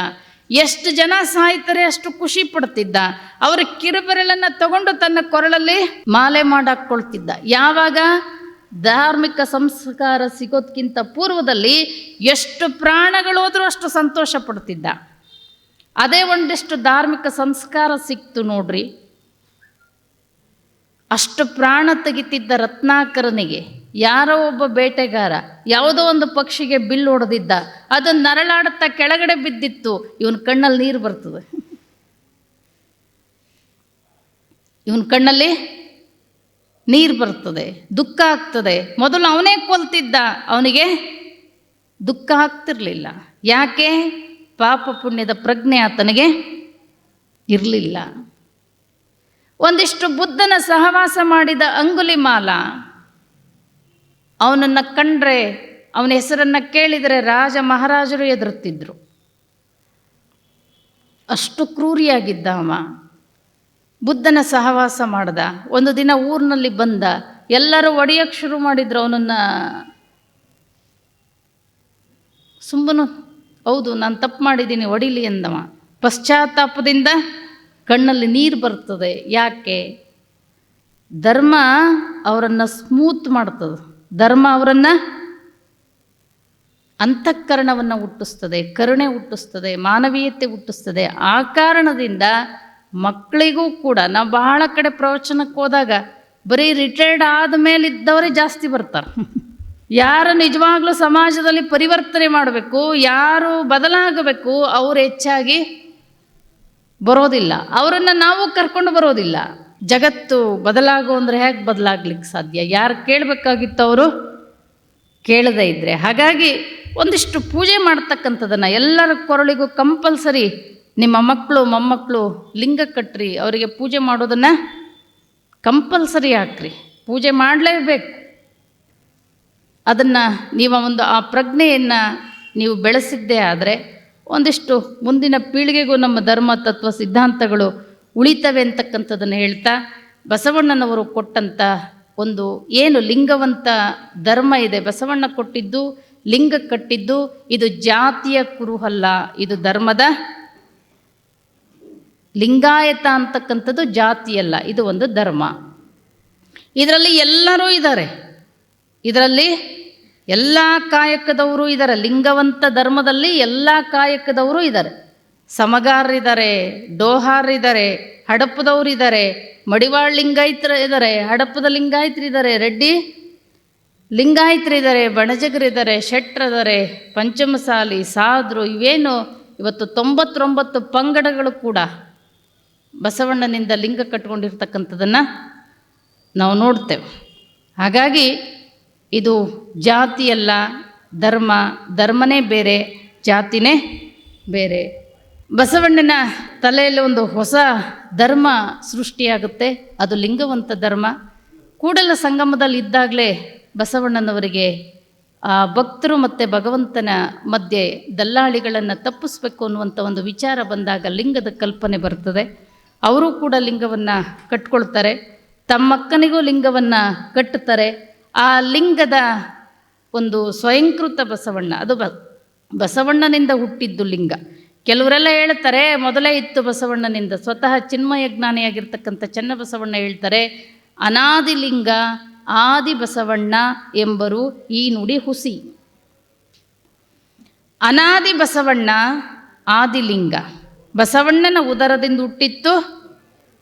ಎಷ್ಟು ಜನ ಸಾಯ್ತಾರೆ ಅಷ್ಟು ಖುಷಿ ಪಡ್ತಿದ್ದ. ಅವರ ಕಿರುಬೆರಳನ್ನು ತಗೊಂಡು ತನ್ನ ಕೊರಳಲ್ಲಿ ಮಾಲೆ ಮಾಡಾಕ್ಕೊಳ್ತಿದ್ದ. ಯಾವಾಗ? ಧಾರ್ಮಿಕ ಸಂಸ್ಕಾರ ಸಿಗೋದ್ಕಿಂತ ಪೂರ್ವದಲ್ಲಿ ಎಷ್ಟು ಪ್ರಾಣಗಳೋದ್ರೂ ಅಷ್ಟು ಸಂತೋಷ ಪಡ್ತಿದ್ದ. ಅದೇ ಒಂದಿಷ್ಟು ಧಾರ್ಮಿಕ ಸಂಸ್ಕಾರ ಸಿಕ್ತು ನೋಡ್ರಿ. ಅಷ್ಟು ಪ್ರಾಣ ತೆಗಿತಿದ್ದ ರತ್ನಾಕರನಿಗೆ. ಯಾರೋ ಒಬ್ಬ ಬೇಟೆಗಾರ, ಯಾವುದೋ ಒಂದು ಪಕ್ಷಿಗೆ ಬಿಲ್ ಹೊಡೆದಿದ್ದ ಅದು ನರಳಾಡುತ್ತಾ ಕೆಳಗಡೆ ಬಿದ್ದಿತ್ತು, ಇವನ ಕಣ್ಣಲ್ಲಿ ನೀರು ಬರ್ತದೆ. ಇವನ ಕಣ್ಣಲ್ಲಿ ನೀರು ಬರ್ತದೆ, ದುಃಖ ಆಗ್ತದೆ. ಮೊದಲು ಅವನೇ ಕೊಲ್ತಿದ್ದ, ಅವನಿಗೆ ದುಃಖ ಆಗ್ತಿರಲಿಲ್ಲ. ಯಾಕೆ? ಪಾಪ ಪುಣ್ಯದ ಪ್ರಜ್ಞೆ ಆತನಿಗೆ ಇರಲಿಲ್ಲ. ಒಂದಿಷ್ಟು ಬುದ್ಧನ ಸಹವಾಸ ಮಾಡಿದ ಅಂಗುಲಿಮಾಲ ಅವನನ್ನು ಕಂಡ್ರೆ, ಅವನ ಹೆಸರನ್ನು ಕೇಳಿದರೆ ರಾಜ ಮಹಾರಾಜರು ಎದುರುತ್ತಿದ್ದರು ಅಷ್ಟು ಕ್ರೂರಿಯಾಗಿದ್ದ ಅವ. ಬುದ್ಧನ ಸಹವಾಸ ಮಾಡ್ದ. ಒಂದು ದಿನ ಊರಿನಲ್ಲಿ ಬಂದ. ಎಲ್ಲರೂ ಒಡೆಯಕ್ಕೆ ಶುರು ಮಾಡಿದ್ರು ಅವನನ್ನು. ಸುಮ್ಮನು, ಹೌದು, ನಾನು ತಪ್ಪು ಮಾಡಿದ್ದೀನಿ, ಒಡಿಲಿ ಎಂದವ. ಪಶ್ಚಾತ್ತಾಪದಿಂದ ಕಣ್ಣಲ್ಲಿ ನೀರು ಬರ್ತದೆ ಯಾಕೆ? ಧರ್ಮ ಅವರನ್ನು ಸ್ಮೂತ್ ಮಾಡ್ತದೆ. ಧರ್ಮ ಅವರನ್ನು ಅಂತಃಕರಣವನ್ನು ಹುಟ್ಟಿಸ್ತದೆ, ಕರುಣೆ ಹುಟ್ಟಿಸ್ತದೆ, ಮಾನವೀಯತೆ ಹುಟ್ಟಿಸ್ತದೆ. ಆ ಕಾರಣದಿಂದ ಮಕ್ಕಳಿಗೂ ಕೂಡ ನಾವು ಬಹಳ ಕಡೆ ಪ್ರವಚನಕ್ಕೆ ಹೋದಾಗ ಬರೀ ರಿಟೈರ್ಡ್ ಆದಮೇಲೆ ಇದ್ದವರೇ ಜಾಸ್ತಿ ಬರ್ತಾರೆ. ಯಾರು ನಿಜವಾಗ್ಲೂ ಸಮಾಜದಲ್ಲಿ ಪರಿವರ್ತನೆ ಮಾಡಬೇಕು, ಯಾರು ಬದಲಾಗಬೇಕು, ಅವರು ಹೆಚ್ಚಾಗಿ ಬರೋದಿಲ್ಲ. ಅವರನ್ನು ನಾವು ಕರ್ಕೊಂಡು ಬರೋದಿಲ್ಲ. ಜಗತ್ತು ಬದಲಾಗು ಅಂದರೆ ಹೇಗೆ ಬದಲಾಗ್ಲಿಕ್ಕೆ ಸಾಧ್ಯ? ಯಾರು ಕೇಳಬೇಕಾಗಿತ್ತು ಅವರು ಕೇಳದೇ ಇದ್ದರೆ ಹಾಗಾಗಿ ಒಂದಿಷ್ಟು ಪೂಜೆ ಮಾಡ್ತಕ್ಕಂಥದ್ದನ್ನು ಎಲ್ಲರ ಕೊರಳಿಗೂ ಕಂಪಲ್ಸರಿ ನಿಮ್ಮ ಮಕ್ಕಳು, ಮೊಮ್ಮಕ್ಕಳು ಲಿಂಗ ಕಟ್ಟ್ರಿ ಅವರಿಗೆ ಪೂಜೆ ಮಾಡೋದನ್ನು ಕಂಪಲ್ಸರಿ ಹಾಕ್ರಿ. ಪೂಜೆ ಮಾಡಲೇಬೇಕು. ಅದನ್ನು ನೀವು ಒಂದು ಆ ಪ್ರಜ್ಞೆಯನ್ನು ನೀವು ಬೆಳೆಸಿದ್ದೇ ಆದರೆ ಒಂದಿಷ್ಟು ಮುಂದಿನ ಪೀಳಿಗೆಗೂ ನಮ್ಮ ಧರ್ಮ, ತತ್ವ, ಸಿದ್ಧಾಂತಗಳು ಉಳಿತವೆ ಅಂತಕ್ಕಂಥದ್ದನ್ನು ಹೇಳ್ತಾ ಬಸವಣ್ಣನವರು ಕೊಟ್ಟಂಥ ಒಂದು ಏನು ಲಿಂಗವಂತ ಧರ್ಮ ಇದೆ. ಬಸವಣ್ಣ ಕೊಟ್ಟಿದ್ದು ಲಿಂಗ ಕಟ್ಟಿದ್ದು ಇದು ಜಾತಿಯ ಕುರುಹಲ್ಲ. ಇದು ಧರ್ಮದ ಲಿಂಗಾಯತ ಅಂತಕ್ಕಂಥದ್ದು ಜಾತಿಯಲ್ಲ. ಇದು ಒಂದು ಧರ್ಮ. ಇದರಲ್ಲಿ ಎಲ್ಲರೂ ಇದ್ದಾರೆ. ಇದರಲ್ಲಿ ಎಲ್ಲ ಕಾಯಕದವರು ಇದ್ದಾರೆ. ಲಿಂಗವಂತ ಧರ್ಮದಲ್ಲಿ ಎಲ್ಲ ಕಾಯಕದವರು ಇದ್ದಾರೆ. ಸಮಗಾರರಿದ್ದಾರೆ ಡೋಹಾರಿದ್ದಾರೆ ಹಡಪದವರಿದ್ದಾರೆ ಮಡಿವಾಳ್ ಲಿಂಗಾಯತ್ರ ಇದ್ದಾರೆ ಹಡಪದ ಲಿಂಗಾಯತ್ರಿದ್ದಾರೆ ರೆಡ್ಡಿ? ಲಿಂಗಾಯತರಿದ್ದಾರೆ ಬಣಜಗರಿದ್ದಾರೆ ಶೆಟ್ರದ್ದಾರೆ ಪಂಚಮಸಾಲಿ, ಸಾದ್ರು, ಇವೇನು? ಇವತ್ತು ತೊಂಬತ್ತೊಂಬತ್ತು ಪಂಗಡಗಳು ಕೂಡ ಬಸವಣ್ಣನಿಂದ ಲಿಂಗ ಕಟ್ಕೊಂಡಿರ್ತಕ್ಕಂಥದ್ದನ್ನು ನಾವು ನೋಡ್ತೇವೆ. ಹಾಗಾಗಿ ಇದು ಜಾತಿಯಲ್ಲ, ಧರ್ಮ, ಧರ್ಮನೇ ಬೇರೆ, ಜಾತಿನೇ ಬೇರೆ. ಬಸವಣ್ಣನ ತಲೆಯಲ್ಲಿ ಒಂದು ಹೊಸ ಧರ್ಮ ಸೃಷ್ಟಿಯಾಗುತ್ತೆ. ಅದು ಲಿಂಗವಂತ ಧರ್ಮ. ಕೂಡಲ ಸಂಗಮದಲ್ಲಿ ಇದ್ದಾಗಲೇ ಬಸವಣ್ಣನವರಿಗೆ ಆ ಭಕ್ತರು ಮತ್ತು ಭಗವಂತನ ಮಧ್ಯೆ ದಲ್ಲಾಳಿಗಳನ್ನು ತಪ್ಪಿಸ್ಬೇಕು ಅನ್ನುವಂಥ ಒಂದು ವಿಚಾರ ಬಂದಾಗ ಲಿಂಗದ ಕಲ್ಪನೆ ಬರ್ತದೆ. ಅವರು ಕೂಡ ಲಿಂಗವನ್ನು ಕಟ್ಕೊಳ್ತಾರೆ. ತಮ್ಮಕ್ಕನಿಗೂ ಲಿಂಗವನ್ನು ಕಟ್ಟುತ್ತಾರೆ. ಆ ಲಿಂಗದ ಒಂದು ಸ್ವಯಂಕೃತ ಬಸವಣ್ಣ, ಅದು ಬಸವಣ್ಣನಿಂದ ಹುಟ್ಟಿದ್ದು ಲಿಂಗ. ಕೆಲವರೆಲ್ಲ ಹೇಳ್ತಾರೆ, ಮೊದಲೇ ಇತ್ತು ಬಸವಣ್ಣನಿಂದ. ಸ್ವತಃ ಚಿನ್ಮಯ ಜ್ಞಾನಿಯಾಗಿರ್ತಕ್ಕಂಥ ಚನ್ನಬಸವಣ್ಣ ಹೇಳ್ತಾರೆ, ಅನಾದಿಲಿಂಗ ಆದಿ ಬಸವಣ್ಣ ಎಂಬರು ಈ ನುಡಿ ಹುಸಿ. ಅನಾದಿ ಬಸವಣ್ಣ ಆದಿಲಿಂಗ. ಬಸವಣ್ಣನ ಉದರದಿಂದ ಹುಟ್ಟಿತ್ತು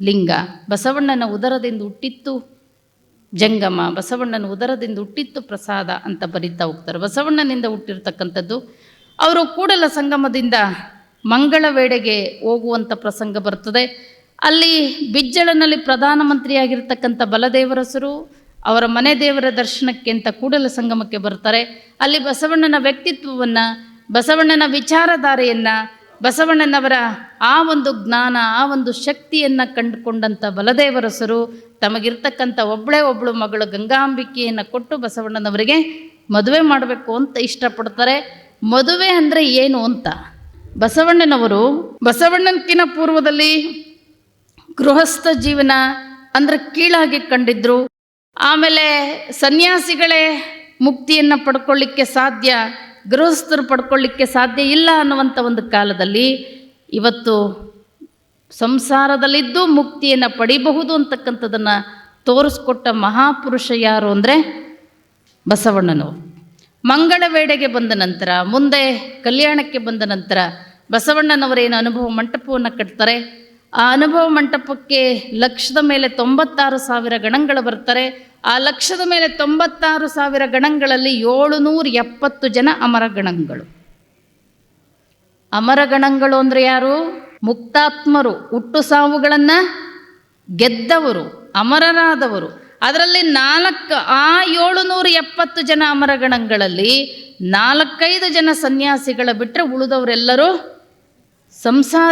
ಲಿಂಗ. ಬಸವಣ್ಣನ ಉದರದಿಂದ ಹುಟ್ಟಿತ್ತು ಜಂಗಮ. ಬಸವಣ್ಣನ ಉದರದಿಂದ ಹುಟ್ಟಿತ್ತು ಪ್ರಸಾದ ಅಂತ ಬರಿತಾ ಹೋಗ್ತಾರೆ. ಬಸವಣ್ಣನಿಂದ ಹುಟ್ಟಿರ್ತಕ್ಕಂಥದ್ದು ಅವರು ಕೂಡಲ ಸಂಗಮದಿಂದ ಮಂಗಳವೇಡೆಗೆ ಹೋಗುವಂಥ ಪ್ರಸಂಗ ಬರ್ತದೆ ಅಲ್ಲಿ ಬಿಜ್ಜಳನಲ್ಲಿ ಪ್ರಧಾನಮಂತ್ರಿಯಾಗಿರ್ತಕ್ಕಂಥ ಬಲದೇವರಸರು ಅವರ ಮನೆ ದೇವರ ದರ್ಶನಕ್ಕೆ ಅಂತ ಕೂಡಲ ಸಂಗಮಕ್ಕೆ ಬರ್ತಾರೆ. ಅಲ್ಲಿ ಬಸವಣ್ಣನ ವ್ಯಕ್ತಿತ್ವವನ್ನು, ಬಸವಣ್ಣನ ವಿಚಾರಧಾರೆಯನ್ನು, ಬಸವಣ್ಣನವರ ಆ ಒಂದು ಜ್ಞಾನ, ಆ ಒಂದು ಶಕ್ತಿಯನ್ನು ಕಂಡುಕೊಂಡಂಥ ಬಲದೇವರಸರು ತಮಗಿರ್ತಕ್ಕಂಥ ಒಬ್ಬಳೇ ಒಬ್ಬಳು ಮಗಳು ಗಂಗಾಂಬಿಕೆಯನ್ನು ಕೊಟ್ಟು ಬಸವಣ್ಣನವರಿಗೆ ಮದುವೆ ಮಾಡಬೇಕು ಅಂತ ಇಷ್ಟಪಡ್ತಾರೆ. ಮದುವೆ ಅಂದರೆ ಏನು ಅಂತ? ಬಸವಣ್ಣನವರು ಬಸವಣ್ಣನಕ್ಕಿಂತ ಪೂರ್ವದಲ್ಲಿ ಗೃಹಸ್ಥ ಜೀವನ ಅಂದರೆ ಕೀಳಾಗಿ ಕಂಡಿದ್ರು. ಆಮೇಲೆ ಸನ್ಯಾಸಿಗಳೇ ಮುಕ್ತಿಯನ್ನು ಪಡ್ಕೊಳ್ಳಿಕ್ಕೆ ಸಾಧ್ಯ, ಗೃಹಸ್ಥರು ಪಡ್ಕೊಳ್ಳಿಕ್ಕೆ ಸಾಧ್ಯ ಇಲ್ಲ ಅನ್ನುವಂಥ ಒಂದು ಕಾಲದಲ್ಲಿ ಇವತ್ತು ಸಂಸಾರದಲ್ಲಿದ್ದು ಮುಕ್ತಿಯನ್ನು ಪಡಿಬಹುದು ಅಂತಕ್ಕಂಥದ್ದನ್ನು ತೋರಿಸ್ಕೊಟ್ಟ ಮಹಾಪುರುಷ ಯಾರು ಅಂದರೆ ಬಸವಣ್ಣನವರು. ಮಂಗಳವೇಡೆಗೆ ಬಂದ ನಂತರ, ಮುಂದೆ ಕಲ್ಯಾಣಕ್ಕೆ ಬಂದ ನಂತರ ಬಸವಣ್ಣನವರೇನು ಅನುಭವ ಮಂಟಪವನ್ನು ಕಟ್ತಾರೆ. ಆ ಅನುಭವ ಮಂಟಪಕ್ಕೆ ಲಕ್ಷದ ಮೇಲೆ ತೊಂಬತ್ತಾರು ಸಾವಿರ ಗಣಗಳು ಬರ್ತಾರೆ. ಆ ಲಕ್ಷದ ಮೇಲೆ ತೊಂಬತ್ತಾರು ಸಾವಿರ ಗಣಗಳಲ್ಲಿ ಏಳುನೂರ ಎಪ್ಪತ್ತು ಜನ ಅಮರಗಣಗಳು ಅಮರಗಣಗಳು ಅಂದರೆ ಯಾರು? ಮುಕ್ತಾತ್ಮರು, ಹುಟ್ಟು ಸಾವುಗಳನ್ನು ಗೆದ್ದವರು, ಅಮರರಾದವರು. ಅದರಲ್ಲಿ ನಾಲ್ಕು ಆ ಏಳುನೂರ ಎಪ್ಪತ್ತು ಜನ ಅಮರಗಣಗಳಲ್ಲಿ ನಾಲ್ಕೈದು ಜನ ಸನ್ಯಾಸಿಗಳ ಬಿಟ್ಟರೆ ಉಳಿದವರೆಲ್ಲರೂ ಸಂಸಾರ